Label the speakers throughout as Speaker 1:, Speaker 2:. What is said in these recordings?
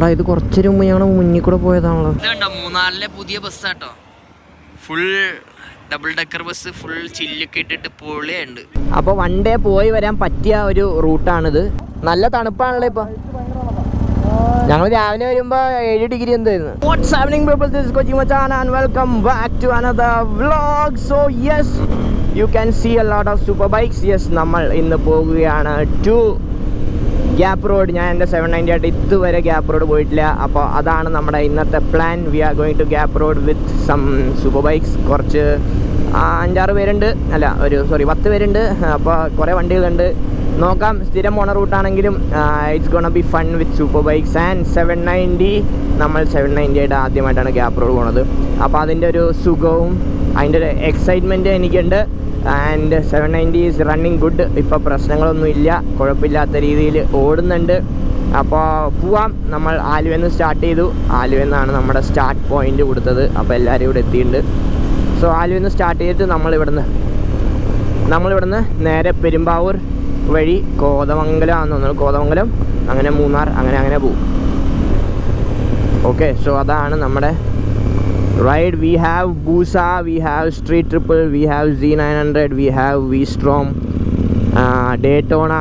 Speaker 1: ആടാ ഇത് കുറച്ചൊരു മുമ്പ് ഞങ്ങൾ മുന്നിൽ കൂടെ പോയതാണല്ലോ.
Speaker 2: ഇതുണ്ടോ മൂന്നാറിലെ പുതിയ ബസ്സാട്ടോ full double decker bus full ചില്ലൊക്കെ ഇട്ടിട്ട് പൊളിയുണ്ട്
Speaker 1: അപ്പോൾ വൺ ഡേ പോയി വരാൻ പറ്റിയ ഒരു റൂട്ടാണിത് നല്ല തണുപ്പാണല്ലോ ഇപ്പൊ. ഞങ്ങൾ രാവിലെ വരുമ്പോ ഏഴ് ഡിഗ്രി എന്തായിരുന്നു. What's happening people this Kochi Machan and welcome back to another vlog so yes you can see a lot of super bikes yes നമ്മൾ ഇന്ന് പോകുകയാണ് ടു ഗ്യാപ്പ് റോഡ് ഞാൻ എന്റെ സെവൻ നയന്റി ആയിട്ട് ഇതുവരെ ഗ്യാപ്പ് റോഡ് പോയിട്ടില്ല. അപ്പോൾ അതാണ് നമ്മുടെ ഇന്നത്തെ plan we are going to gap road with some super bikes കുറച്ച് അഞ്ചാറ് പേരുണ്ട്. അല്ല ഒരു സോറി പത്ത് പേരുണ്ട്. അപ്പോൾ കുറേ വണ്ടികളുണ്ട്. നോക്കാം സ്ഥിരം പോണ റൂട്ടാണെങ്കിലും it's gonna be fun with super bikes and seven ninety നമ്മൾ സെവൻ നയന്റി ആയിട്ട് ആദ്യമായിട്ടാണ് ഗ്യാപ്പ് റോഡ് പോണത്. അപ്പോൾ അതിന്റെ ഒരു സുഖവും അതിന്റെ ഒരു എക്സൈറ്റ്മെന്റ് എനിക്കുണ്ട്. And seven ninety is running good ഇപ്പോൾ പ്രശ്നങ്ങളൊന്നും ഇല്ല. കുഴപ്പമില്ലാത്ത രീതിയിൽ ഓടുന്നുണ്ട്. അപ്പോൾ പോവാം. നമ്മൾ ആലുവെന്ന് സ്റ്റാർട്ട് ചെയ്തു. ആലുവെന്നാണ് നമ്മുടെ സ്റ്റാർട്ട് പോയിന്റ് കൊടുത്തത്. അപ്പോൾ എല്ലാവരും ഇവിടെ എത്തിയിട്ടുണ്ട്. സോ ആലുവെന്ന് സ്റ്റാർട്ട് ചെയ്തിട്ട് നമ്മളിവിടുന്ന് നമ്മളിവിടുന്ന് നേരെ പെരുമ്പാവൂർ വഴി കോതമംഗലം ആണെന്ന് തോന്നുന്നു. കോതമംഗലം അങ്ങനെ മൂന്നാർ അങ്ങനെ അങ്ങനെ പോവും. ഓക്കെ സോ അതാണ് നമ്മുടെ have Busa we have Street Triple we have Z nine hundred we have V Strom Daytona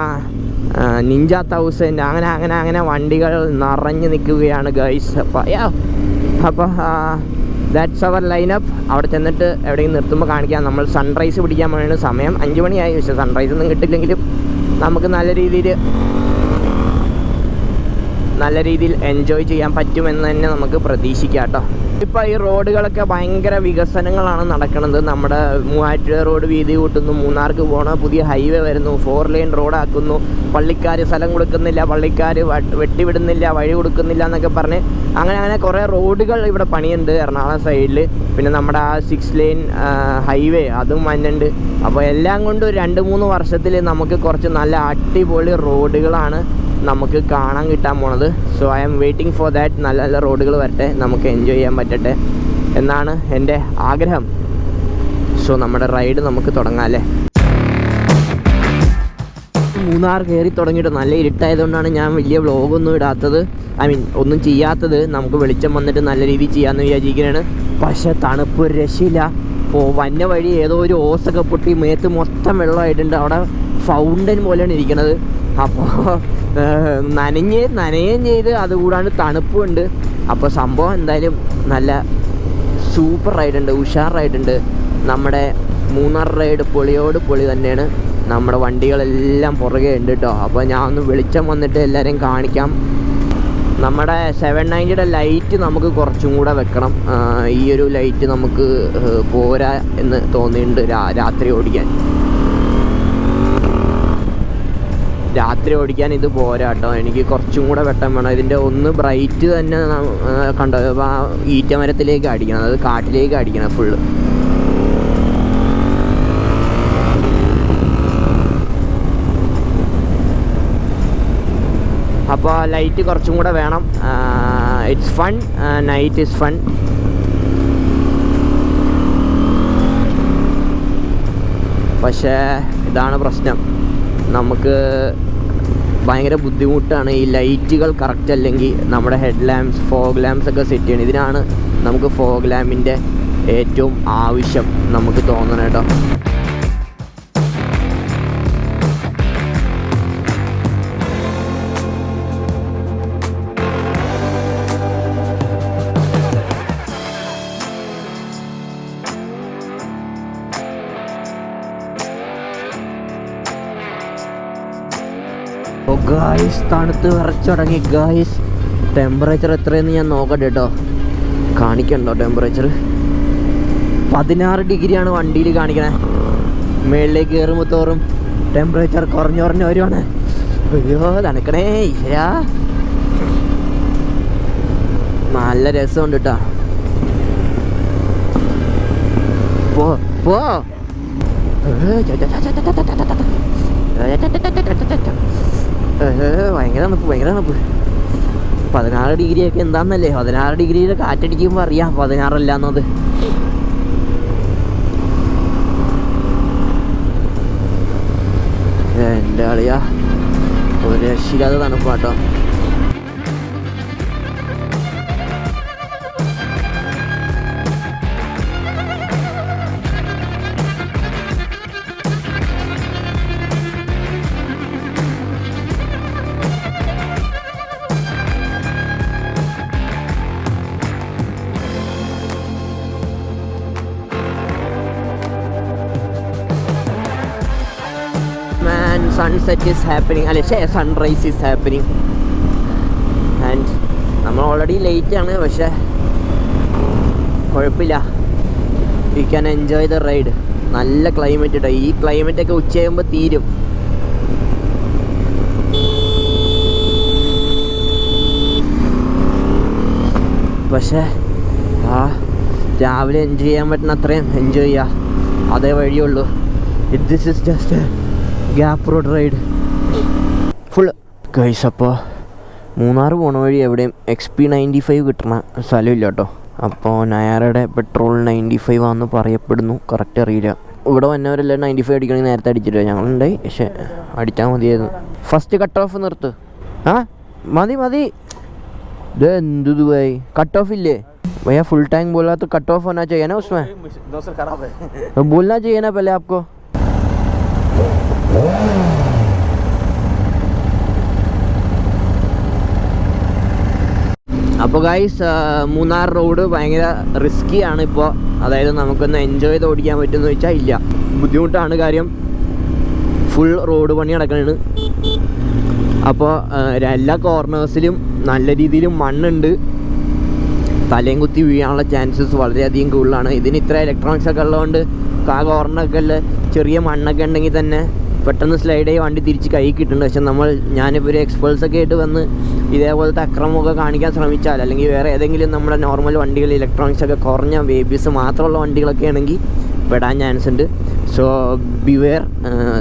Speaker 1: Ninja thousand അങ്ങനെ അങ്ങനെ അങ്ങനെ വണ്ടികൾ നിറഞ്ഞു നിൽക്കുകയാണ് ഗൈസ് അപ്പോൾ യാ അപ്പോൾ ദാറ്റ്സ് അവർ ലൈനപ്പ് അവിടെ ചെന്നിട്ട് എവിടെയെങ്കിലും നിർത്തുമ്പോൾ കാണിക്കാം. നമ്മൾ സൺറൈസ് പിടിക്കാൻ വേണ്ടിയാണ് സമയം അഞ്ച് മണിയായി. പക്ഷേ സൺറൈസ് ഒന്നും കിട്ടില്ലെങ്കിലും നമുക്ക് നല്ല രീതിയിൽ നല്ല രീതിയിൽ എൻജോയ് ചെയ്യാൻ പറ്റുമെന്ന് തന്നെ നമുക്ക് പ്രതീക്ഷിക്കാം കേട്ടോ. ഇപ്പോൾ ഈ റോഡുകളൊക്കെ ഭയങ്കര വികസനങ്ങളാണ് നടക്കുന്നത് നമ്മുടെ മൂവാറ്റുപുഴ റോഡ് വീതി കൂട്ടുന്നു മൂന്നാർക്ക് പോകണം പുതിയ ഹൈവേ വരുന്നു ഫോർ ലൈൻ റോഡാക്കുന്നു പള്ളിക്കാർ സ്ഥലം കൊടുക്കുന്നില്ല പള്ളിക്കാർ വെട്ടിവിടുന്നില്ല വഴി കൊടുക്കുന്നില്ല എന്നൊക്കെ പറഞ്ഞ് അങ്ങനെ അങ്ങനെ കുറേ റോഡുകൾ ഇവിടെ പണിയുണ്ട് എറണാകുളം സൈഡിൽ പിന്നെ നമ്മുടെ ആ സിക്സ് ലൈൻ ഹൈവേ അതും വന്നുണ്ട്. അപ്പോൾ എല്ലാം കൊണ്ടും രണ്ട് മൂന്ന് വർഷത്തിൽ നമുക്ക് കുറച്ച് നല്ല അടിപൊളി റോഡുകളാണ് നമുക്ക് കാണാൻ കിട്ടാൻ പോണത്. So I am waiting for that നല്ല നല്ല റോഡുകൾ വരട്ടെ. നമുക്ക് എൻജോയ് ചെയ്യാൻ പറ്റട്ടെ എന്നാണ് എന്റെ ആഗ്രഹം. സോ നമ്മുടെ റൈഡ് നമുക്ക് തുടങ്ങാം അല്ലേ? മൂന്നാർ കയറി തുടങ്ങിയിട്ട് നല്ല ഇരുട്ടായതുകൊണ്ടാണ് ഞാൻ വലിയ വ്ളോഗൊന്നും ഇടാത്തത്. ഐ മീൻ ഒന്നും ചെയ്യാത്തത്. നമുക്ക് വെളിച്ചം വന്നിട്ട് നല്ല രീതിയിൽ ചെയ്യാമെന്ന് വിചാരിക്കുകയാണ് പക്ഷേ തണുപ്പ് രക്ഷയില്ല. ഇപ്പോൾ വന്ന വഴി ഏതോ ഒരു ഓസൊക്കെ പൊട്ടി മേത്ത് മൊത്തം വെള്ളമായിട്ടുണ്ട്. അവിടെ ഫൗണ്ടൻ പോലെയാണ് ഇരിക്കുന്നത് അപ്പോൾ നനഞ്ഞ് നനയുകയും ചെയ്ത് അതുകൂടാണ്ട് തണുപ്പുണ്ട്. അപ്പോൾ സംഭവം എന്തായാലും നല്ല സൂപ്പർ റൈഡുണ്ട് ഉഷാർ റൈഡുണ്ട്. നമ്മുടെ മൂന്നാർ റൈഡ് പൊളിയോട് പൊളി തന്നെയാണ്. നമ്മുടെ വണ്ടികളെല്ലാം പുറകെ ഉണ്ട് കേട്ടോ അപ്പോൾ ഞാൻ ഒന്ന് വെളിച്ചം വന്നിട്ട് എല്ലാവരെയും കാണിക്കാം. നമ്മുടെ സെവൻ നയന്റിയുടെ ലൈറ്റ് നമുക്ക് കുറച്ചും കൂടെ വെക്കണം. ഈ ഒരു ലൈറ്റ് നമുക്ക് പോരാ എന്ന് തോന്നിയിട്ടുണ്ട് രാത്രി ഓടിക്കാൻ. രാത്രി ഓടിക്കാൻ ഇത് പോരാ കേട്ടോ എനിക്ക് കുറച്ചും കൂടെ വെട്ടം വേണം. ഇതിന്റെ ഒന്ന് ബ്രൈറ്റ് തന്നെ കണ്ടോ? ആ, ഈറ്റ മരത്തിലേക്ക് അടിക്കണം. അതായത് കാട്ടിലേക്ക് അടിക്കണം ഫുള്ള് അപ്പോൾ ലൈറ്റ് കുറച്ചും കൂടെ വേണം. It's fun night is fun പക്ഷേ ഇതാണ് പ്രശ്നം. നമുക്ക് ഭയങ്കര ബുദ്ധിമുട്ടാണ് ഈ ലൈറ്റുകൾ കറക്റ്റ് അല്ലെങ്കിൽ നമ്മുടെ ഹെഡ് ലാമ്പ്സ് ഫോഗ് ലാമ്പ്സ് ഒക്കെ സെറ്റ് ചെയ്യണം. ഇതിനാണ് നമുക്ക് ഫോഗ് ലാമ്പിന്റെ ഏറ്റവും ആവശ്യം നമുക്ക് തോന്നണം കേട്ടോ ഗായ്സ് തണുത്ത് വിറച്ചുടങ്ങി ഗായ്സ് ടെമ്പറേച്ചർ എത്രയെന്ന് ഞാൻ നോക്കട്ടെ കേട്ടോ കാണിക്കണ്ടോ ടെമ്പറേച്ചർ പതിനാറ് ഡിഗ്രിയാണ് വണ്ടിയിൽ കാണിക്കണേ മേളിലേക്ക് കയറുമ്പോൾ തോറും ടെമ്പറേച്ചർ കുറഞ്ഞു കുറഞ്ഞു വരുവാണ് അയ്യോ തണുക്കണേ ഇല്ലാ നല്ല രസമുണ്ട് കേട്ടോ പോ പോ ഭയങ്കര തണുപ്പ് ഭയങ്കര തണുപ്പ്. പതിനാറ് ഡിഗ്രി ഒക്കെ എന്താന്നല്ലേ? പതിനാറ് ഡിഗ്രിയിൽ കാറ്റടിക്കുമ്പോൾ അറിയാം പതിനാറല്ല എന്നത് എന്റെ അളിയാ. ഒരു രക്ഷിക്കാതെ തണുപ്പാട്ടോ. സൺസെറ്റ് ഈസ് ഹാപ്പനിങ് അല്ലെ ഷേ സൺറൈസ് ഈസ് ഹാപ്പനിങ് ആൻഡ് നമ്മൾ ഓൾറെഡി ലേറ്റ് ആണ് പക്ഷേ കുഴപ്പമില്ല. You can enjoy the ride നല്ല ക്ലൈമറ്റ് കേട്ടോ ഈ ക്ലൈമറ്റൊക്കെ ഉച്ചയാകുമ്പോൾ തീരും. പക്ഷേ ആ രാവിലെ എൻജോയ് ചെയ്യാൻ പറ്റുന്ന അത്രയും എൻജോയ് ചെയ്യുക അതേ വഴിയുള്ളൂ this is just gap road ride full guys അപ്പോൾ മൂന്നാർ പോണ വഴി എവിടെയും എക്സ് പി നയൻറ്റി ഫൈവ് കിട്ടണ സ്ഥലമില്ല കേട്ടോ അപ്പോൾ നയാറയുടെ പെട്രോൾ നയൻറ്റി ഫൈവ് ആണെന്ന് പറയപ്പെടുന്നു കറക്റ്റ് അറിയില്ല ഇവിടെ വന്നവരെല്ലാം നയൻറ്റി ഫൈവ് അടിക്കണമെങ്കിൽ നേരത്തെ അടിച്ചിട്ടില്ല ഞങ്ങളുണ്ടായി പക്ഷേ അടിച്ചാൽ മതിയായിരുന്നു ഫസ്റ്റ് കട്ട് ഓഫ് നിർത്ത് ആ മതി മതി ഇത് എന്ത് ദുബായി കട്ട് ഓഫ് ഇല്ലേ भैया फुल टैंक बोला तो कट ऑफ होना चाहिए ना उसमें
Speaker 3: नौसर खराब है
Speaker 1: तो बोलना चाहिए ना पहले आपको അപ്പോൾ ഗൈസ് മൂന്നാർ റോഡ് ഭയങ്കര റിസ്ക്കി ആണ് ഇപ്പോൾ അതായത് നമുക്കൊന്ന് എൻജോയ് ചെയ്ത് ഓടിക്കാൻ പറ്റുമെന്ന് വെച്ചാൽ ഇല്ല. ബുദ്ധിമുട്ടാണ് കാര്യം. ഫുൾ റോഡ് പണി നടക്കണാണ്. അപ്പോൾ എല്ലാ കോർണേഴ്സിലും നല്ല രീതിയിൽ മണ്ണുണ്ട്. തലയും കുത്തി വീഴാനുള്ള ചാൻസസ് വളരെയധികം കൂടുതലാണ്. ഇതിന് ഇത്ര ഇലക്ട്രോണിക്സ് ഒക്കെ ഉള്ളതുകൊണ്ട് ആ കോർണറൊക്കെ ഉള്ള ചെറിയ മണ്ണൊക്കെ ഉണ്ടെങ്കിൽ തന്നെ പെട്ടെന്ന് സ്ലൈഡ് ചെയ്ത് വണ്ടി തിരിച്ച് കൈ കിട്ടുന്നുണ്ട് പക്ഷെ നമ്മൾ ഞാനിപ്പോൾ ഒരു എക്സ്പേൾസ് ഒക്കെ ആയിട്ട് വന്ന് ഇതേപോലത്തെ അക്രമമൊക്കെ കാണിക്കാൻ ശ്രമിച്ചാൽ അല്ലെങ്കിൽ വേറെ ഏതെങ്കിലും നമ്മുടെ നോർമൽ വണ്ടികൾ ഇലക്ട്രോണിക്സ് ഒക്കെ കുറഞ്ഞ ബേബീസ് മാത്രമുള്ള വണ്ടികളൊക്കെ ആണെങ്കിൽ പെടാൻ ചാൻസ് ഉണ്ട്. സോ ബിവെയർ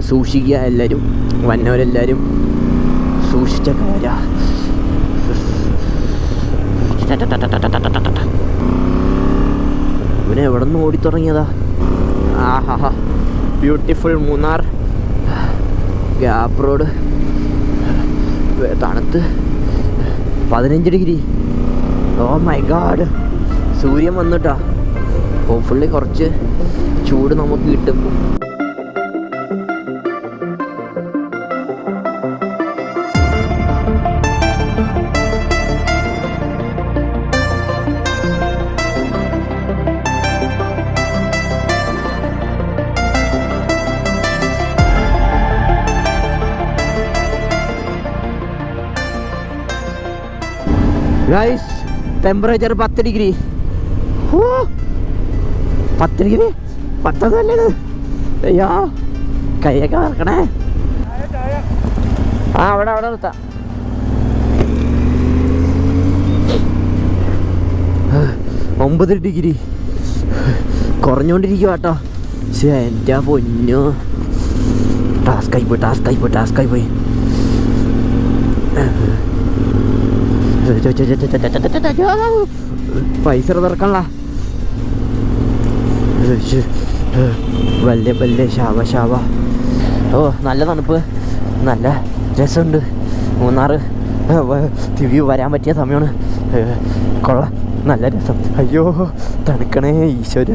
Speaker 1: സൂക്ഷിക്കുക എല്ലാവരും വന്നവരെല്ലാവരും സൂക്ഷിച്ച കാര്യ. എവിടെ നിന്ന് ഓടിത്തുടങ്ങിയതാ? ആഹാ ബ്യൂട്ടിഫുൾ മൂന്നാർ. ഗ്യാപ്പ് റോഡ് തണുത്ത്. പതിനഞ്ച് ഡിഗ്രി. Oh my God. സൂര്യൻ വന്നിട്ടാ. ഹോപ്പ്ഫുള്ളി കുറച്ച് ചൂട് നമുക്ക് കിട്ടും. ടെമ്പറേച്ചർ പത്ത് ഡിഗ്രി ഓ പത്ത് ഡിഗ്രി പത്തതല്ലേ അയ്യോ. കൈയൊക്കെ വറക്കണേ. ആ അവിടെ അവിടെ നിർത്താം. ഒമ്പത് ഡിഗ്രി കുറഞ്ഞോണ്ടിരിക്കുക കേട്ടോ ശരി എന്റെ പൊന്നു. ടാസ്കായി പോയി ടാസ്കായി പോയി ടാസ്കായി പോയി. പൈസ തുറക്കണല്ല വല്യ വല്യ ശാവ ശാവ ഓ നല്ല തണുപ്പ്. നല്ല രസമുണ്ട്. മൂന്നാറ് വ്യൂ വരാൻ പറ്റിയ സമയമാണ്. കൊള്ളാം. നല്ല രസം. അയ്യോ തണുക്കണേ ഈശ്വര.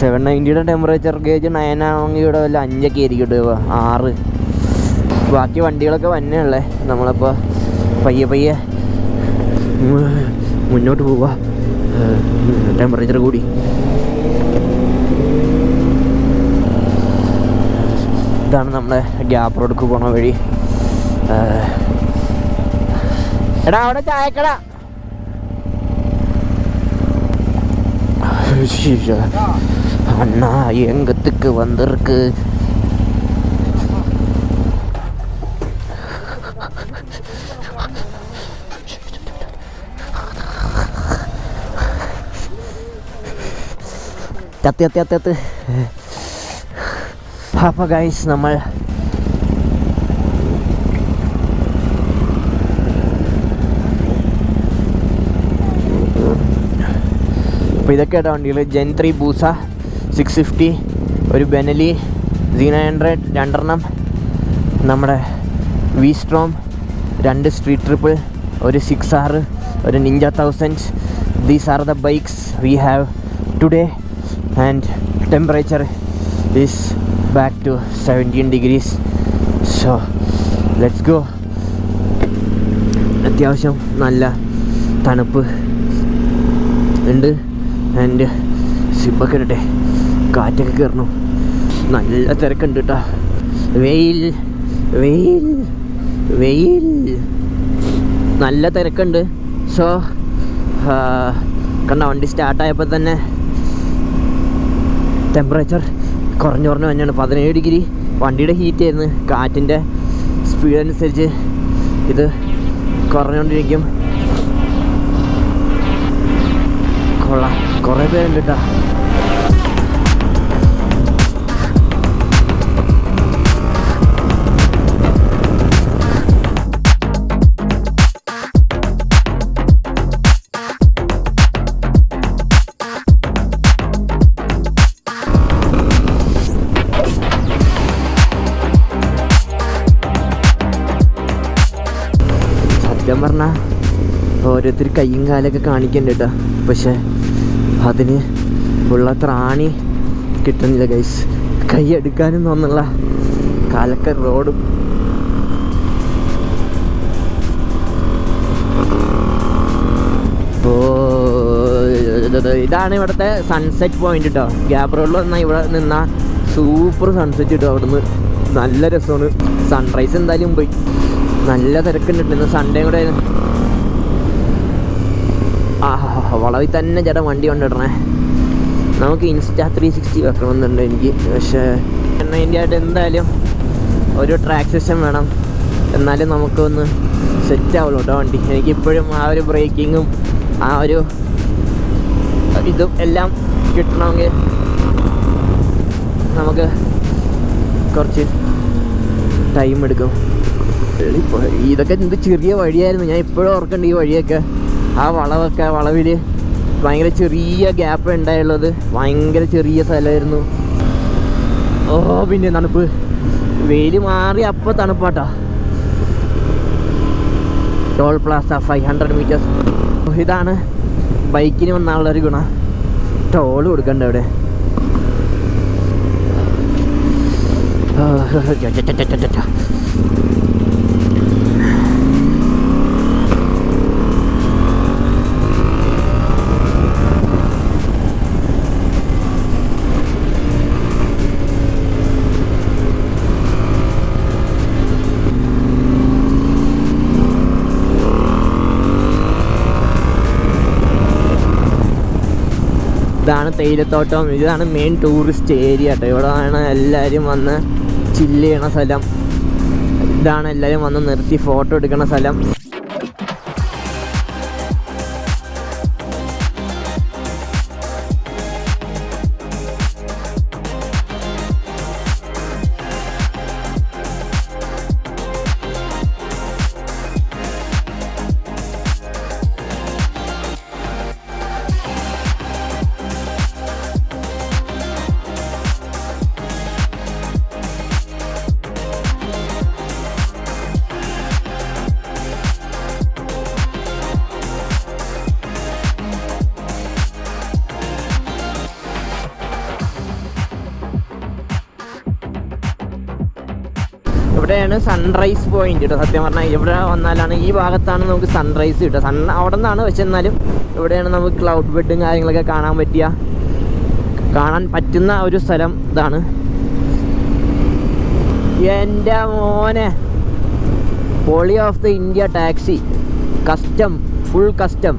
Speaker 1: സെവൻ നയന്റിയുടെ ടെമ്പറേച്ചർ ഗേജ് നയൻ ആണെങ്കിൽ ഇവിടെ വല്ല അഞ്ചൊക്കെ ആയിരിക്കും ആറ്. ബാക്കി വണ്ടികളൊക്കെ വന്നെയുള്ളേ നമ്മളിപ്പോൾ പയ്യെ പയ്യെ മുന്നോട്ട് പോവുക. ടെമ്പറേച്ചർ കൂടി. ഇതാണ് നമ്മുടെ ഗ്യാപ്പ് റോഡ്ക്ക് പോണ വഴി. എടാ അവിടെ ചായക്കട. അണ്ണാ എങ്കത്തേക്ക് വന്നിർക്ക്? കത്തി കത്തി കത്തി കത്ത് അപ്പോൾ ഗൈസ് നമ്മൾ അപ്പോൾ ഇതൊക്കെ ആയിട്ട് വണ്ടികൾ Gen three Busa six fifty ഒരു ബെനലി സി നയൻ ഹൺഡ്രഡ് രണ്ടെണ്ണം. നമ്മുടെ വി സ്ട്രോം രണ്ട് സ്ട്രീറ്റ് ട്രിപ്പിൾ ഒരു സിക്സ് ആറ് ഒരു Ninja thousand these are the bikes we have today and temperature is back to seventeen degrees so let's go അത്യാവശ്യം നല്ല തണുപ്പ് ഉണ്ട്. ആൻഡ് സിബൊക്കെ ഇടട്ടെ. കാറ്റൊക്കെ കയറണം നല്ല തിരക്കുണ്ട് കേട്ടോ വെയിൽ വെയിൽ വെയിൽ. നല്ല തിരക്കുണ്ട്. സോ കണ്ട വണ്ടി സ്റ്റാർട്ടായപ്പോൾ തന്നെ ടെമ്പറേച്ചർ കുറഞ്ഞു കുറഞ്ഞു തന്നെയാണ്. പതിനേഴ് ഡിഗ്രി. വണ്ടിയുടെ ഹീറ്റ് ആയിരുന്നു. കാറ്റിന്റെ സ്പീഡ് അനുസരിച്ച് ഇത് കുറഞ്ഞുകൊണ്ടിരിക്കും. കൊള്ളാം. കുറേ പേരുണ്ട് കേട്ടോ ഓരോരുത്തർ കയ്യും കാലൊക്കെ കാണിക്കണ്ട കേട്ടോ പക്ഷെ അതിന് ഉള്ള ത്രാണി കിട്ടുന്നില്ല ഗൈസ് കൈ എടുക്കാനും തോന്നുള്ള കാലക്ക റോഡും. ഇതാണ് ഇവിടുത്തെ സൺസെറ്റ് പോയിന്റ് കേട്ടോ ഗ്യാപ് റോഡിൽ വന്നാൽ ഇവിടെ നിന്ന സൂപ്പർ സൺസെറ്റ് കിട്ടും അവിടുന്ന് നല്ല രസമാണ്. സൺറൈസ് എന്തായാലും പോയി. നല്ല തിരക്കുണ്ട് ഇന്ന് സൺഡേ കൂടെ. ആ വളവിൽ തന്നെ ചേട്ടാ വണ്ടി കൊണ്ടിടണേ. നമുക്ക് ഇൻസ്റ്റാ ത്രീ സിക്സ്റ്റി വെക്കണമെന്നുണ്ട് എനിക്ക്. പക്ഷേ എണ്ണതിന്റെ ആയിട്ട് എന്തായാലും ഒരു ട്രാക്ക് സിസ്റ്റം വേണം. എന്നാലും നമുക്കൊന്ന് സെറ്റ് ആവുള്ളൂ കേട്ടോ വണ്ടി. എനിക്കിപ്പോഴും ആ ഒരു ബ്രേക്കിങ്ങും ആ ഒരു ഇതും എല്ലാം കിട്ടണമെങ്കിൽ നമുക്ക് കുറച്ച് ടൈം എടുക്കും. ഇതൊക്കെ എന്ത് ചെറിയ വഴിയായിരുന്നു. ഞാൻ ഇപ്പോഴും ഓർക്കുന്നുണ്ട് ഈ വഴിയൊക്കെ. ആ വളവൊക്കെ ആ വളവിൽ ഭയങ്കര ചെറിയ ഗ്യാപ്പ് ഉണ്ടായുള്ളത്. ഭയങ്കര ചെറിയ സ്ഥലമായിരുന്നു. ഓ പിന്നെ തണുപ്പ്. വെയിൽ മാറി അപ്പോൾ തണുപ്പാട്ടാ. Toll plaza five hundred metres ഇതാണ് ബൈക്കിന് വന്നാലുള്ള ഒരു ഗുണം. ടോൾ കൊടുക്കണ്ട അവിടെ. തേയിലത്തോട്ടം. ഇതാണ് മെയിൻ ടൂറിസ്റ്റ് ഏരിയ കേട്ടോ ഇവിടെ ആണ് എല്ലാവരും വന്ന് ചില്ല് ചെയ്യണ സ്ഥലം. ഇതാണ് എല്ലാവരും വന്ന് നിർത്തി ഫോട്ടോ എടുക്കണ സ്ഥലം. സൺറൈസ് പോയിന്റ് കേട്ടോ സത്യം പറഞ്ഞാൽ ഇവിടെ വന്നാലാണ് ഈ ഭാഗത്താണ് നമുക്ക് സൺറൈസ് കിട്ടുക. സൺ അവിടെ നിന്നാണ് പക്ഷെ എന്നാലും ഇവിടെയാണ് നമുക്ക് ക്ലൗഡ് ബെഡും കാര്യങ്ങളൊക്കെ കാണാൻ പറ്റിയ കാണാൻ പറ്റുന്ന ഒരു സ്ഥലം ഇതാണ്. എന്റെ മോനെ poly of the India taxi custom full custom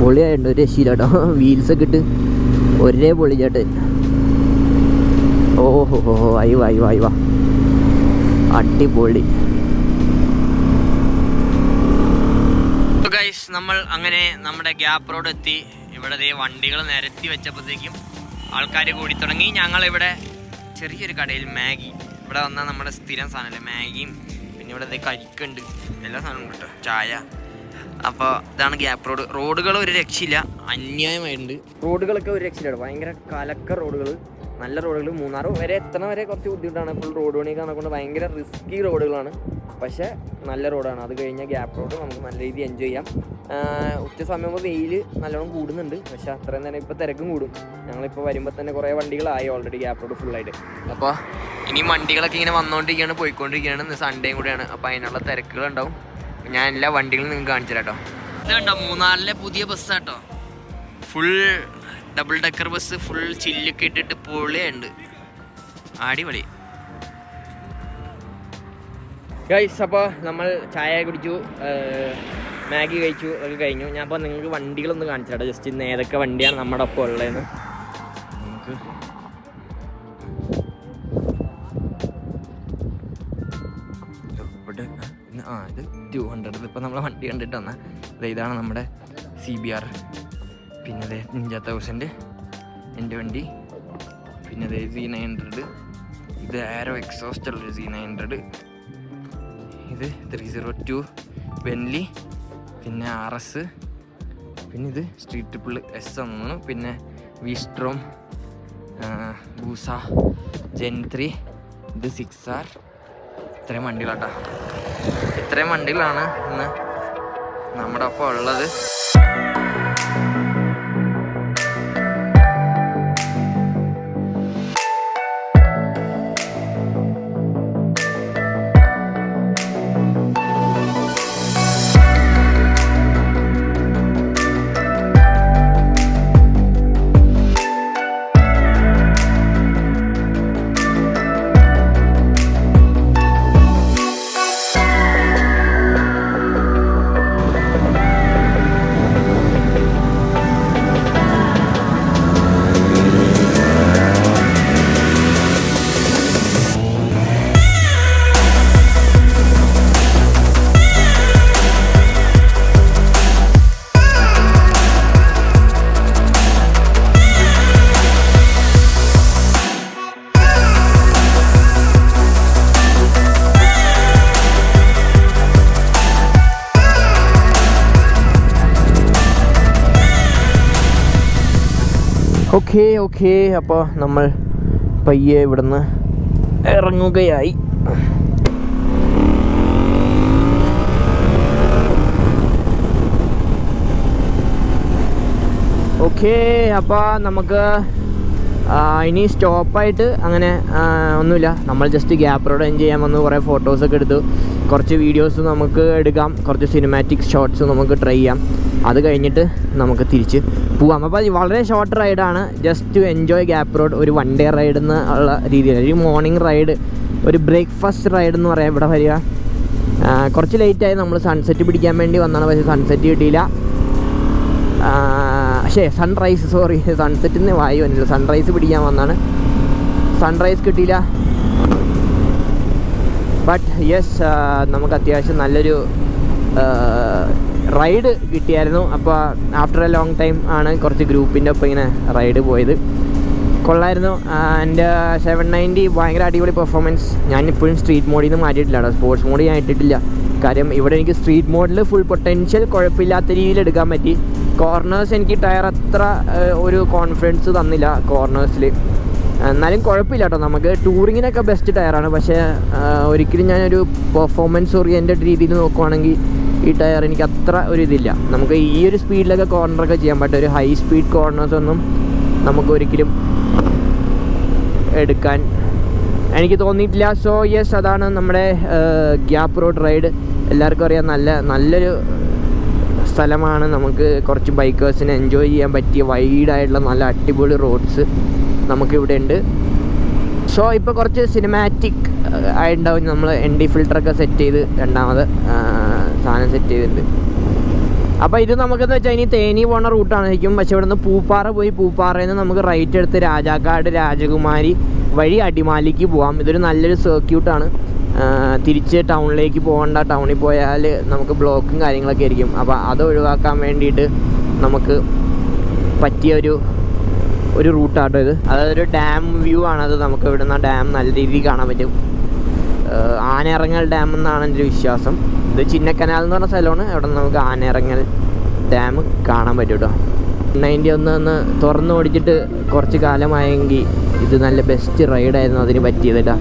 Speaker 1: പൊളിയായിട്ടുണ്ട് ഒരു രക്ഷയില്ല കേട്ടോ വീൽസൊക്കെ ഇട്ട് ഒരേ പൊളി ചേട്ട് ഓഹോ അയ്യോ അയ്യോ അയ്യോ അടിപൊളി.
Speaker 2: ഗൈസ് നമ്മൾ അങ്ങനെ നമ്മുടെ ഗ്യാപ്പ് റോഡ് എത്തി. ഇവിടെ ദേ വണ്ടികൾ നിരത്തി വെച്ചപ്പോഴത്തേക്കും ആൾക്കാർ കൂടി തുടങ്ങി. ഞങ്ങളിവിടെ ചെറിയൊരു കടയിൽ മാഗി. ഇവിടെ വന്നാൽ നമ്മുടെ സ്ഥിരം സാധനമല്ലേ മാഗിയും. പിന്നെ ഇവിടെ ദേ കരിക്കുണ്ട്. എല്ലാ സാധനവും കിട്ടും. ചായ. അപ്പോൾ ഇതാണ് ഗ്യാപ്പ് റോഡ്. റോഡുകൾ ഒരു രക്ഷയില്ല അന്യായമായിട്ടുണ്ട്.
Speaker 1: റോഡുകളൊക്കെ ഒരു രക്ഷയില്ല ഭയങ്കര കലക്ക റോഡുകൾ നല്ല റോഡുകൾ. മൂന്നാർ വരെ എത്തണ വരെ കുറച്ച് ബുദ്ധിമുട്ടാണ്. ഫുൾ റോഡ് പണിയൊക്കെ നടക്കുന്നത് ഭയങ്കര റിസ്കി റോഡുകളാണ്. പക്ഷേ നല്ല റോഡാണ്. അത് കഴിഞ്ഞാൽ ഗ്യാപ്പ് റോഡ് നമുക്ക് നല്ല രീതിയിൽ എൻജോയ് ചെയ്യാം. ഉച്ച സമയമാകുമ്പോൾ വെയിൽ നല്ലോണം കൂടുന്നുണ്ട്. പക്ഷേ അത്രയും തന്നെ ഇപ്പോൾ തിരക്കും കൂടും. ഞങ്ങളിപ്പോൾ വരുമ്പോൾ തന്നെ കുറേ വണ്ടികളായി ഓൾറെഡി ഗ്യാപ്പ് റോഡ് ഫുള്ളായിട്ട്
Speaker 2: അപ്പോൾ ഇനി വണ്ടികളൊക്കെ ഇങ്ങനെ വന്നുകൊണ്ടിരിക്കുകയാണ് പോയിക്കൊണ്ടിരിക്കുകയാണ് ഇന്ന് സൺഡേയും കൂടെയാണ്. അപ്പോൾ അതിനുള്ള തിരക്കുകളുണ്ടാവും. ഞാൻ എല്ലാ വണ്ടികളും നിങ്ങൾക്ക് കാണിച്ചു തരാം കേട്ടോ ഇതുണ്ടോ മൂന്നാറിലെ പുതിയ ബസ്സാട്ടോ full double decker bus full ചില്ലൊക്കെ ഇട്ടിട്ട് പൊളിയുണ്ട്. അടിപൊളി.
Speaker 1: ഗൈസ് അപ്പോൾ നമ്മൾ ചായ കുടിച്ചു മാഗി കഴിച്ചു അതൊക്കെ കഴിഞ്ഞു. ഞാൻ അപ്പോൾ നിങ്ങൾക്ക് വണ്ടികളൊന്ന് കാണിച്ചാട്ടെ ജസ്റ്റ് ഇന്ന് ഏതൊക്കെ വണ്ടിയാണ് നമ്മുടെ ഒപ്പം ഉള്ളതെന്ന്. നമുക്ക് ആ ഇത് ടു ഹൺഡ്രഡ് ഇപ്പോൾ നമ്മളെ വണ്ടി കണ്ടിട്ട് വന്ന. ഇതാണ് നമ്മുടെ സി ബി ആർ പിന്നെ നിഞ്ച തൗസൻഡ് എന്റെ വണ്ടി. പിന്നെ അതെ സി നയൻ ഹൺഡ്രഡ് ഇത് ആരോ എക്സോസ്റ്റ് ഉള്ളൊരു സി നയൻ ഹൺഡ്രഡ് ഇത് ത്രീ സീറോ ടു ബെൻലി പിന്നെ ആർ എസ് പിന്നെ ഇത് സ്ട്രീറ്റ് ട്രിപ്പിൾ എസ് ഒന്ന് പിന്നെ V Strom Busa Gen three ഇത് സിക്സ് ആർ ഇത്രയും വണ്ടികളാട്ടോ. ഇത്രയും വണ്ടികളാണ് ഇന്ന് നമ്മുടെ ഒപ്പം ഉള്ളത്. ഓക്കെ അപ്പോൾ നമ്മൾ പയ്യെ ഇവിടുന്ന് ഇറങ്ങുകയായി. ഓക്കെ അപ്പോൾ നമുക്ക് ഇനി സ്റ്റോപ്പായിട്ട് അങ്ങനെ ഒന്നുമില്ല. നമ്മൾ ജസ്റ്റ് ഗ്യാപ്പ് റോഡ് എൻജോയ് ചെയ്യാൻ വന്നു. കുറേ ഫോട്ടോസൊക്കെ എടുത്തു. കുറച്ച് വീഡിയോസ് നമുക്ക് എടുക്കാം. കുറച്ച് സിനിമാറ്റിക് ഷോട്ട്സ് നമുക്ക് ട്രൈ ചെയ്യാം. അത് കഴിഞ്ഞിട്ട് നമുക്ക് തിരിച്ച് പോവാം. അപ്പോൾ വളരെ short റൈഡാണ് just to enjoy gap road ഒരു വൺ ഡേ റൈഡ് എന്ന് ഉള്ള രീതിയിൽ ഒരു മോർണിംഗ് റൈഡ് ഒരു ബ്രേക്ക്ഫാസ്റ്റ് റൈഡ് എന്ന് പറയാം ഇവിടെ വരിക. കുറച്ച് ലേറ്റായി നമ്മൾ സൺസെറ്റ് പിടിക്കാൻ വേണ്ടി വന്നാണ്. പക്ഷേ സൺസെറ്റ് കിട്ടിയില്ല. പക്ഷേ സൺറൈസ് സോറി സൺസെറ്റ് നിന്ന് വായു വന്നില്ല. സൺറൈസ് പിടിക്കാൻ വന്നാണ്. സൺറൈസ് കിട്ടിയില്ല. ബട്ട് യെസ് നമുക്ക് അത്യാവശ്യം നല്ലൊരു റൈഡ് കിട്ടിയായിരുന്നു. അപ്പോൾ ആഫ്റ്റർ എ ലോങ് ടൈം ആണ് കുറച്ച് ഗ്രൂപ്പിന്റെ ഒപ്പം ഇങ്ങനെ റൈഡ് പോയത്. കൊള്ളായിരുന്നു. എന്റെ സെവൻ നയന്റി ഭയങ്കര അടിപൊളി പെർഫോമൻസ് ഞാൻ ഇപ്പോഴും സ്ട്രീറ്റ് മോഡിൽ നിന്ന് മാറ്റിയിട്ടില്ല കേട്ടോ. സ്പോർട്സ് മോഡ് ഞാൻ ഇട്ടിട്ടില്ല. കാര്യം ഇവിടെ എനിക്ക് സ്ട്രീറ്റ് മോഡിൽ ഫുൾ പൊട്ടൻഷ്യൽ കുഴപ്പമില്ലാത്ത രീതിയിൽ എടുക്കാൻ പറ്റി. കോർണേഴ്സ് എനിക്ക് ടയർ അത്ര ഒരു കോൺഫിഡൻസ് തന്നില്ല കോർണേഴ്സിൽ എന്നാലും കുഴപ്പമില്ല കേട്ടോ. നമുക്ക് ടൂറിങ്ങിനൊക്കെ ബെസ്റ്റ് ടയറാണ് പക്ഷേ ഒരിക്കലും ഞാനൊരു പെർഫോമൻസ് ഓറിയന്റഡ് രീതിയിൽ നോക്കുവാണെങ്കിൽ ഈ ടയർ എനിക്ക് അത്ര ഒരു ഇതില്ല. നമുക്ക് ഈ ഒരു സ്പീഡിലൊക്കെ കോർണറൊക്കെ ചെയ്യാൻ പറ്റും ഒരു ഹൈ സ്പീഡ് കോർണേഴ്സ് ഒന്നും നമുക്ക് ഒരിക്കലും എടുക്കാൻ എനിക്ക് തോന്നിയിട്ടില്ല. സോ യെസ് അതാണ് നമ്മുടെ ഗ്യാപ്പ് റോഡ് റൈഡ് എല്ലാവർക്കും അറിയാം നല്ല നല്ലൊരു സ്ഥലമാണ്. നമുക്ക് കുറച്ച് ബൈക്കേഴ്സിന് എൻജോയ് ചെയ്യാൻ പറ്റിയ വൈഡായിട്ടുള്ള നല്ല അടിപൊളി റോഡ്സ് നമുക്കിവിടെ ഉണ്ട് സോ ഇപ്പോൾ കുറച്ച് സിനിമാറ്റിക് ആയിട്ടുണ്ടാവും നമ്മൾ എൻ ഡി ഫിൽറ്ററൊക്കെ സെറ്റ് ചെയ്ത് രണ്ടാമത് സാധനം സെറ്റ് ചെയ്തിട്ടുണ്ട്. അപ്പോൾ ഇത് നമുക്കെന്ന് വെച്ചാൽ ഇനി തേനി പോണ റൂട്ടാണ് ശരിക്കും പക്ഷെ നിന്ന് പൂപ്പാറ പോയി പൂപ്പാറയിൽ നിന്ന് നമുക്ക് റൈറ്റ് എടുത്ത് രാജാക്കാട് രാജകുമാരി വഴി അടിമാലിക്ക് പോവാം. ഇതൊരു നല്ലൊരു സർക്യൂട്ടാണ് തിരിച്ച് ടൗണിലേക്ക് പോകേണ്ട ടൗണിൽ പോയാൽ നമുക്ക് ബ്ലോക്കും കാര്യങ്ങളൊക്കെ ആയിരിക്കും. അപ്പോൾ അത് ഒഴിവാക്കാൻ വേണ്ടിയിട്ട് നമുക്ക് പറ്റിയ ഒരു ഒരു റൂട്ടാട്ടോ ഇത്. അതായത് ഒരു ഡാം വ്യൂ ആണത് നമുക്ക് ഇവിടുന്ന് ഡാം നല്ല രീതിയിൽ കാണാൻ പറ്റും. ആനയിറങ്ങൽ ഡാം എന്നാണ് എന്റെ വിശ്വാസം. ഇത് ചിന്നക്കനാൽ എന്ന് പറഞ്ഞ സ്ഥലമാണ്. അവിടെ നമുക്ക് ആനയിറങ്ങൽ ഡാം കാണാൻ പറ്റും കേട്ടോ. നയന്റി ഒന്ന് ഒന്ന് തുറന്ന് ഓടിച്ചിട്ട് കുറച്ച് കാലമായെങ്കിൽ ഇത് നല്ല ബെസ്റ്റ് റൈഡായിരുന്നു അതിന് പറ്റിയത് കേട്ടോ.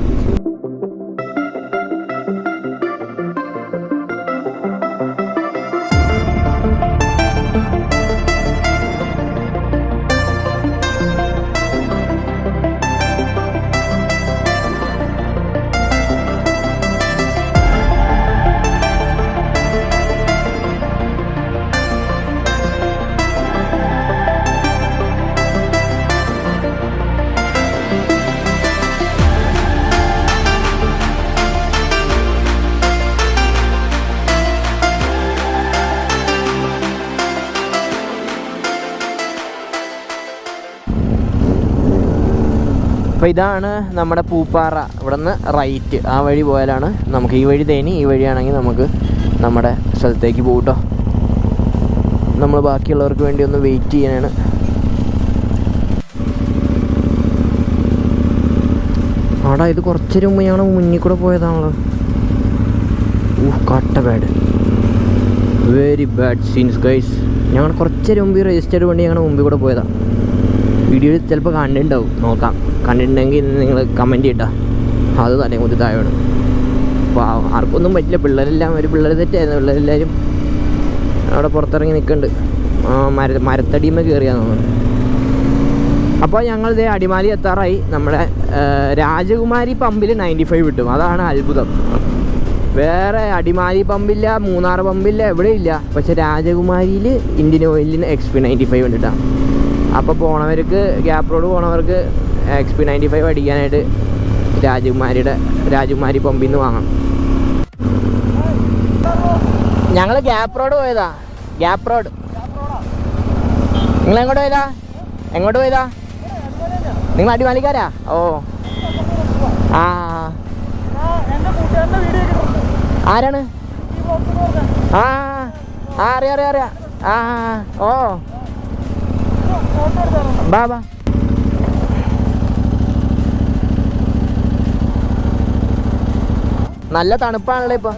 Speaker 1: ഇതാണ് നമ്മുടെ പൂപ്പാറ. ഇവിടെ നിന്ന് റൈറ്റ് ആ വഴി പോയാലാണ് നമുക്ക് ഈ വഴി തേനി. ഈ വഴിയാണെങ്കിൽ നമുക്ക് നമ്മുടെ സ്ഥലത്തേക്ക് പോകട്ടോ നമ്മൾ ബാക്കിയുള്ളവർക്ക് വേണ്ടി ഒന്ന് വെയിറ്റ് ചെയ്യാനാണ്. ആടാ ഇത് കുറച്ചൊരു മുമ്പ് ഞങ്ങൾ മുന്നിൽ കൂടെ പോയതാണല്ലോ. ഊഹ് കട്ട bad very bad scenes guys ഞങ്ങൾ കുറച്ചൊരു മുമ്പ് രജിസ്റ്റേർഡ് വണ്ടി ഞങ്ങളുടെ മുമ്പിൽ കൂടെ പോയതാണ് വീഡിയോയിൽ ചിലപ്പോൾ കണ്ടിട്ടുണ്ടാവും. നോക്കാം. കണ്ടിട്ടുണ്ടെങ്കിൽ നിങ്ങൾ കമന്റ് ചെയ്യട്ടോ. അത് തന്നെ കുത്തി താഴെയാണ് അപ്പോൾ ആർക്കൊന്നും പറ്റില്ല. പിള്ളേരെല്ലാം ഒരു പിള്ളേർ തെറ്റായിരുന്നു. പിള്ളേരെല്ലാവരും അവിടെ പുറത്തിറങ്ങി നിൽക്കുന്നുണ്ട് മര മരത്തടിയുമ്പോൾ കയറിയാന്ന് തോന്നുന്നു. അപ്പോൾ ഞങ്ങൾ ഇതേ അടിമാലി എത്താറായി. നമ്മുടെ രാജകുമാരി പമ്പിൽ നയന്റി ഫൈവ് കിട്ടും. അതാണ് അത്ഭുതം. വേറെ അടിമാലി പമ്പില്ല മൂന്നാർ പമ്പില്ല എവിടെയില്ല. പക്ഷെ രാജകുമാരിയിൽ ഇന്ത്യൻ ഓയിലിന് എക്സ് പി നയന്റി ഫൈവ് ഉണ്ടിട്ടാണ് അപ്പോൾ പോണവർക്ക് ഗ്യാപ്പ് റോഡ് പോണവർക്ക് എക്സ് പി നയന്റി ഫൈവ് അടിക്കാനായിട്ട് രാജകുമാരിയുടെ രാജകുമാരി പമ്പിൽ നിന്ന് വാങ്ങണം ഞങ്ങൾ ഗ്യാപ്പ് റോഡ് പോയതാ ഗ്യാപ്പ് റോഡ് നിങ്ങൾ എങ്ങോട്ട് പോയതാ എങ്ങോട്ട് പോയതാ നിങ്ങൾ അടിമാലിക്കാരാ ഓ ആ ആരാണ് ആ അറിയാം അറിയാം അറിയാം ആ ഓ ബാ നല്ല തണുപ്പാണല്ലോ ഇപ്പൊ.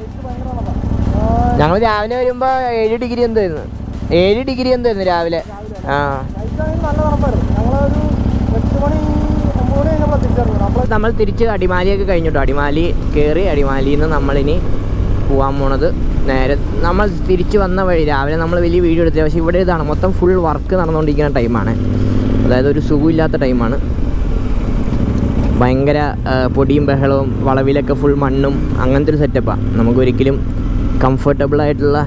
Speaker 1: ഞങ്ങൾ രാവിലെ വരുമ്പോ ഏഴ് ഡിഗ്രി എന്തായിരുന്നു? ഏഴ് ഡിഗ്രി എന്തായിരുന്നു രാവിലെ? ആ. നമ്മൾ തിരിച്ച് അടിമാലിയൊക്കെ കഴിഞ്ഞിട്ടോ? അടിമാലി കേറി അടിമാലിയിൽ നിന്ന് നമ്മളിനി പോകാൻ പോണത് നേരെ നമ്മൾ തിരിച്ച് വന്ന വഴി രാവിലെ നമ്മൾ വലിയ വീഡിയോ എടുത്തില്ല. പക്ഷേ ഇവിടെ ഇതാണ്. മൊത്തം ഫുൾ വർക്ക് നടന്നുകൊണ്ടിരിക്കുന്ന ടൈമാണ് അതായത് ഒരു സുഖമില്ലാത്ത ടൈമാണ് ഭയങ്കര പൊടിയും ബഹളവും വളവിലൊക്കെ ഫുൾ മണ്ണും അങ്ങനത്തെ ഒരു സെറ്റപ്പാണ് നമുക്ക് ഒരിക്കലും കംഫർട്ടബിൾ ആയിട്ടുള്ള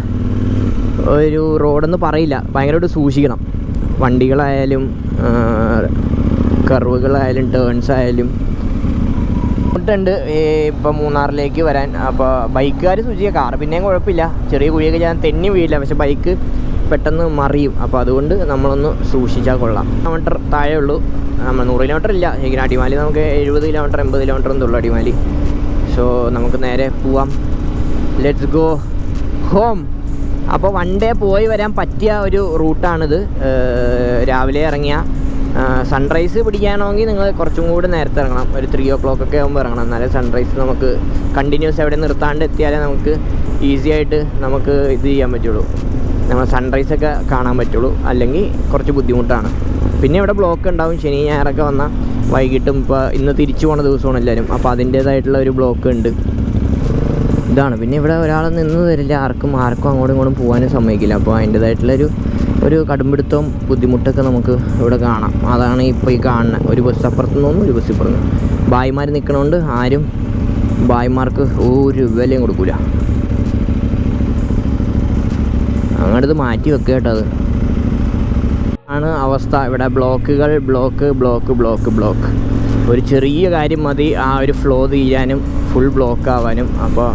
Speaker 1: ഒരു റോഡെന്ന് പറയില്ല. ഭയങ്കരമായിട്ട് സൂക്ഷിക്കണം. വണ്ടികളായാലും കർവുകളായാലും ടേൺസ് ആയാലും ബുദ്ധിമുട്ടുണ്ട് ഇപ്പം മൂന്നാറിലേക്ക് വരാൻ. അപ്പോൾ ബൈക്കുകാർ സൂചിക്കുക കാർ പിന്നെയും കുഴപ്പമില്ല. ചെറിയ കുഴിയൊക്കെ ഞാൻ തെന്നി വീഴില്ല. പക്ഷെ ബൈക്ക് പെട്ടെന്ന് മറിയും. അപ്പോൾ അതുകൊണ്ട് നമ്മളൊന്ന് സൂക്ഷിച്ചാൽ കൊള്ളാം. കിലോമീറ്റർ താഴെ ഉള്ളൂ. നമ്മൾ നൂറ് കിലോമീറ്റർ ഇല്ല. ശരിക്കും അടിമാലി നമുക്ക് എഴുപത് കിലോമീറ്റർ എൺപത് കിലോമീറ്റർ ഒന്നും ഉള്ളൂ അടിമാലി. സോ നമുക്ക് നേരെ പോവാം. ലെറ്റ്സ് ഗോ ഹോം അപ്പോൾ വൺ ഡേ പോയി വരാൻ പറ്റിയ ഒരു റൂട്ടാണിത്. രാവിലെ ഇറങ്ങിയ സൺറൈസ് പിടിക്കാനാണെങ്കിൽ നിങ്ങൾ കുറച്ചും കൂടി നേരത്തെ ഇറങ്ങണം. ഒരു ത്രീ ഓ ക്ലോക്ക് ഒക്കെ ആകുമ്പോൾ ഇറങ്ങണം. എന്നാലേ സൺറൈസ് നമുക്ക് കണ്ടിന്യൂസ് എവിടെ നിർത്താണ്ട് എത്തിയാലേ നമുക്ക് ഈസി ആയിട്ട് നമുക്ക് ഇത് ചെയ്യാൻ പറ്റുള്ളൂ. നമ്മൾ സൺറൈസ് ഒക്കെ കാണാൻ പറ്റുള്ളൂ. അല്ലെങ്കിൽ കുറച്ച് ബുദ്ധിമുട്ടാണ്. പിന്നെ ഇവിടെ ബ്ലോക്ക് ഉണ്ടാവും. ശനി ഞായറൊക്കെ വന്നാൽ വൈകിട്ടും ഇപ്പോൾ ഇന്ന് തിരിച്ചു പോണ ദിവസമാണ് എല്ലാവരും അപ്പോൾ അതിന്റേതായിട്ടുള്ള ഒരു ബ്ലോക്ക് ഉണ്ട്. ഇതാണ്. പിന്നെ ഇവിടെ ഒരാൾ നിന്ന് തരില്ല ആർക്കും ആർക്കും അങ്ങോട്ടും ഇങ്ങോട്ടും പോകാനും സമ്മതിക്കില്ല. അപ്പോൾ അതിന്റേതായിട്ടുള്ളൊരു ഒരു കടുംപിടുത്തവും ബുദ്ധിമുട്ടൊക്കെ നമുക്ക് ഇവിടെ കാണാം. അതാണ് ഇപ്പോൾ ഈ കാണുന്ന. ഒരു ബസ് അപ്പുറത്ത് നിന്നും ഒരു ബസ് ഇപ്പുറത്ത് ബായിമാർ നിൽക്കണോണ്ട് ആരും ബായിമാർക്ക് ഒരു വിലയും കൊടുക്കൂല. അങ്ങോട്ട് മാറ്റി വെക്കുക കേട്ടോ അത്. ആണ് അവസ്ഥ. ഇവിടെ ബ്ലോക്കുകൾ ബ്ലോക്ക് ബ്ലോക്ക് ബ്ലോക്ക് ബ്ലോക്ക്. ഒരു ചെറിയ കാര്യം മതി. ആ ഒരു ഫ്ലോ തീരാനും ഫുൾ ബ്ലോക്ക് ആവാനും. അപ്പോൾ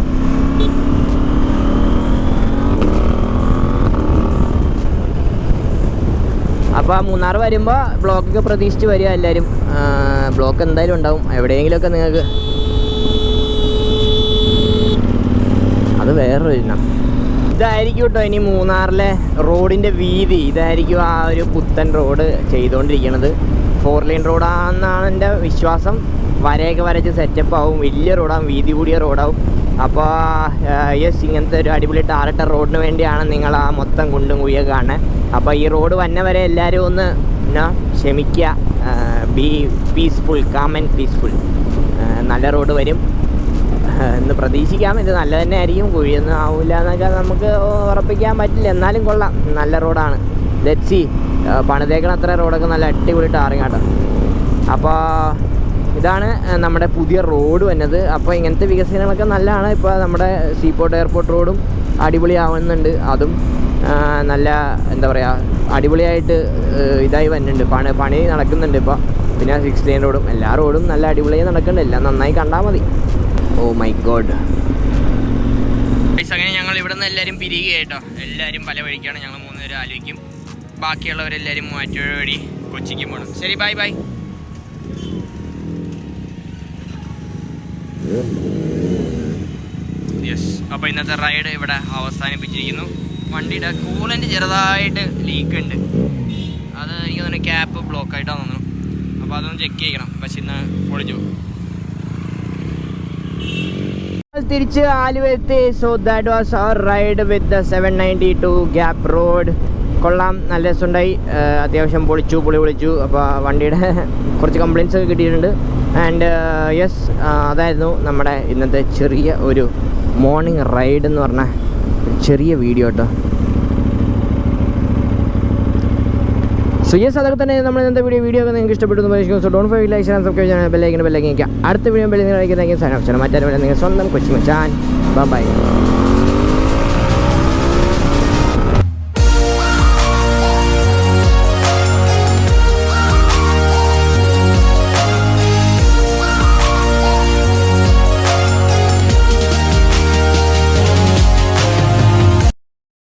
Speaker 1: അപ്പോൾ മൂന്നാർ വരുമ്പോൾ ബ്ലോക്കൊക്കെ പ്രതീക്ഷിച്ച് വരിക എല്ലാവരും ബ്ലോക്ക് എന്തായാലും ഉണ്ടാവും. എവിടെയെങ്കിലുമൊക്കെ നിങ്ങൾക്ക് അത് വേറൊരു ഇനം. ഇതായിരിക്കും കേട്ടോ ഇനി മൂന്നാറിലെ റോഡിന്റെ വീതി. ഇതായിരിക്കും ആ ഒരു പുത്തൻ റോഡ് ചെയ്തുകൊണ്ടിരിക്കുന്നത് ഫോർ ലൈൻ റോഡാണെന്നാണ് എന്റെ വിശ്വാസം. വരയൊക്കെ വരച്ച് സെറ്റപ്പ് ആവും. വലിയ റോഡാവും വീതി കൂടിയ റോഡാവും. അപ്പോൾ യെസ് ഇങ്ങനത്തെ ഒരു അടിപൊളി ടാറിട്ട റോഡിന് വേണ്ടിയാണ് നിങ്ങൾ ആ മൊത്തം കുണ്ടും കുഴിയൊക്കെ കാണുന്നത് അപ്പോൾ ഈ റോഡ് വന്ന വരെ എല്ലാവരും ഒന്ന് എന്നാ ക്ഷമിക്കുക be peaceful calm and peaceful നല്ല റോഡ് വരും. എന്ന് പ്രതീക്ഷിക്കാം. ഇത് നല്ല തന്നെ ആയിരിക്കും. കുഴിയൊന്നും ആവില്ല എന്നൊക്കെ നമുക്ക് ഉറപ്പിക്കാൻ പറ്റില്ല. എന്നാലും കൊള്ളാം. നല്ല റോഡാണ് ലെറ്റ്സി പണിതേക്കണ അത്ര റോഡൊക്കെ നല്ല അടിപൊളി ടാറിങ് ആട്ടോ. അപ്പോൾ ഇതാണ് നമ്മുടെ പുതിയ റോഡ് വന്നത്. അപ്പോൾ ഇങ്ങനത്തെ വികസനങ്ങളൊക്കെ നല്ലതാണ്. ഇപ്പോൾ നമ്മുടെ സീപോർട്ട് എയർപോർട്ട് റോഡും അടിപൊളിയാവുന്നുണ്ട് അതും നല്ല എന്താ പറയുക അടിപൊളിയായിട്ട് ഇതായി വരുന്നുണ്ട് പണി പണി നടക്കുന്നുണ്ട് ഇപ്പോൾ പിന്നെ സിക്സ് ലൈൻ റോഡും എല്ലാ റോഡും നല്ല അടിപൊളിയായി നടക്കുന്നുണ്ട്. എല്ലാം നന്നായി കണ്ടാൽ മതി. Oh my God.
Speaker 2: അങ്ങനെ ഞങ്ങൾ ഇവിടെ നിന്ന് എല്ലാവരും പിരിയുകയായിട്ടോ എല്ലാവരും പല വഴിക്കാണ് ഞങ്ങൾ മൂന്ന് മൂന്നുപേരും ആലോചിക്കും. ബാക്കിയുള്ളവരെല്ലാവരും മാറ്റുവഴി കൊച്ചിക്ക് പോകണം ശരി ബൈ ബൈ യെസ് അപ്പോൾ ഇന്നത്തെ റൈഡ് ഇവിടെ അവസാനിപ്പിച്ചിരിക്കുന്നു. വണ്ടിയുടെ കൂളന്റ് ചെറുതായിട്ട് ലീക്ക് ഉണ്ട്. അത് എനിക്ക് തോന്നുന്നു ക്യാപ്പ് ബ്ലോക്ക് ആയിട്ടാണ് തോന്നുന്നു. അപ്പോൾ അതൊന്ന് ചെക്ക് ചെയ്യണം. പക്ഷെ ഇന്ന് പൊളിച്ചു
Speaker 1: തിരിച്ച് ആലുവെത്തി so that was our ride with the seven ninety to gap road കൊള്ളാം. നല്ല രസമുണ്ടായി. അത്യാവശ്യം പൊളിച്ചു പൊളി പൊളിച്ചു. അപ്പോൾ വണ്ടിയുടെ കുറച്ച് കംപ്ലയിൻസ് ഒക്കെ കിട്ടിയിട്ടുണ്ട്. ആൻഡ് യെസ് അതായിരുന്നു നമ്മുടെ ഇന്നത്തെ ചെറിയ ഒരു മോർണിംഗ് റൈഡ് എന്ന് പറഞ്ഞ ഒരു ചെറിയ വീഡിയോ കേട്ടോ സോ യെസ് അതൊക്കെ തന്നെ. നമ്മൾ ഇന്നത്തെ വീഡിയോ വീഡിയോ നിങ്ങൾക്ക് ഇഷ്ടപ്പെട്ടു എന്ന് സോ ഡോൺ ഫൈവ് ലൈക്ക് സബ്സ്ക്രൈബ് ചെയ്യാൻ ബെല്ലൈക്കിന്റെ ബെല്ലൈക്കിൻ അടുത്ത വീഡിയോ ബെല്ലൈക്കിൻ മറ്റൊരു വീഡിയോ നിങ്ങൾ സ്വന്തം കൊച്ചു മച്ചാൻ. ബൈ